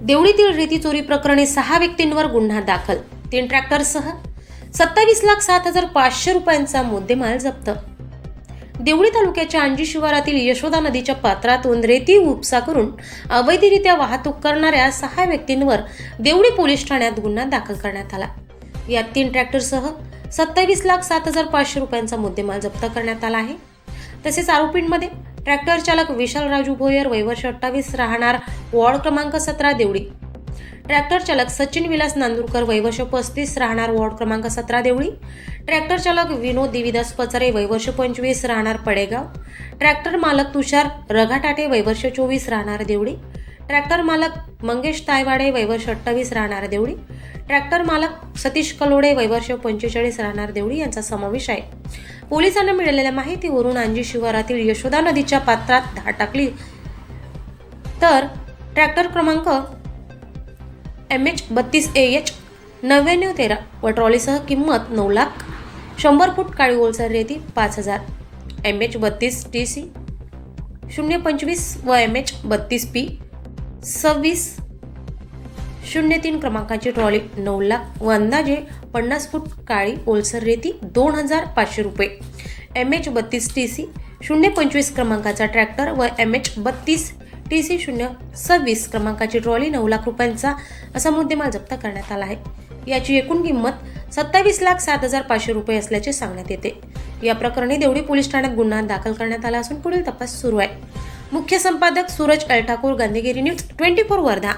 देवळीतील रेती चोरी प्रकरणी सहा व्यक्तींवर गुन्हा दाखल. तीन ट्रॅक्टरसह सत्तावीस लाख सात हजार पाचशे रुपयांचा मुद्देमाल जप्त. देवळी तालुक्याच्या अंजी शिवारातील यशोदा नदीच्या पात्रातून रेती उपसा करून अवैधरित्या वाहतूक करणाऱ्या सहा व्यक्तींवर देवळी पोलीस ठाण्यात गुन्हा दाखल करण्यात आला. यात तीन ट्रॅक्टरसह सत्तावीस लाख सात हजार पाचशे रुपयांचा मुद्देमाल जप्त करण्यात आला आहे. तसेच आरोपींमध्ये ट्रॅक्टर चालक विशाल राजू भोयर वैवर्ष अठ्ठावीस राहणार वॉर्ड क्रमांक सतरा देवळी. ट्रॅक्टर चालक सचिन विलास नांदुरकर वैवर्ष पस्तीस राहणार वॉर्ड क्रमांक सतरा देवळी. ट्रॅक्टर चालक विनोद देविदास पचारे वैवर्ष पंचवीस राहणार पडेगाव. ट्रॅक्टर मालक तुषार रघाटाटे वैवर्ष चोवीस राहणार देवळी. ट्रॅक्टर मालक मंगेश तायवाडे वैवर्ष अठ्ठावीस राहणार देवळी. ट्रॅक्टर मालक सतीश कलोडे वैवर्ष पंचेचाळीस राहणार देवळी यांचा समावेश आहे. पोलिसांना मिळालेल्या माहितीवरून अंजी शिवारातील यशोदा नदीच्या पात्रात धाड टाकली. तर ट्रॅक्टर क्रमांक एम एच बत्तीस ए एच नव्याण्णव तेरा व ट्रॉलीसह किंमत नऊ लाख शंभर फूट काळी ओलसर रेती पाच हजार. एम एच बत्तीस टी सी शून्य पंचवीस व एम एच बत्तीस पी सव्वीस. शून्य तीन क्रमांकाची ट्रॉली नऊ लाख व अंदाजे पन्नास फूट काळी ओलसर रेती दोन हजार पाचशे रुपये. एम एच बत्तीस टी सी शून्य पंचवीस क्रमांकाचा ट्रॅक्टर व एम एच बत्तीस टी सी शून्य सव्वीस क्रमांकाची ट्रॉली नऊ लाख रुपयांचा असा मुद्देमाल जप्त करण्यात आला आहे. याची एकूण किंमत सत्तावीस लाख सात हजार पाचशे रुपये असल्याचे सांगण्यात येते. या प्रकरणी देवडी पोलीस ठाण्यात गुन्हा दाखल करण्यात आला असून पुढील तपास सुरू आहे. मुख्य संपादक Suraj Althakur Gandhigiri news twenty four Wardha.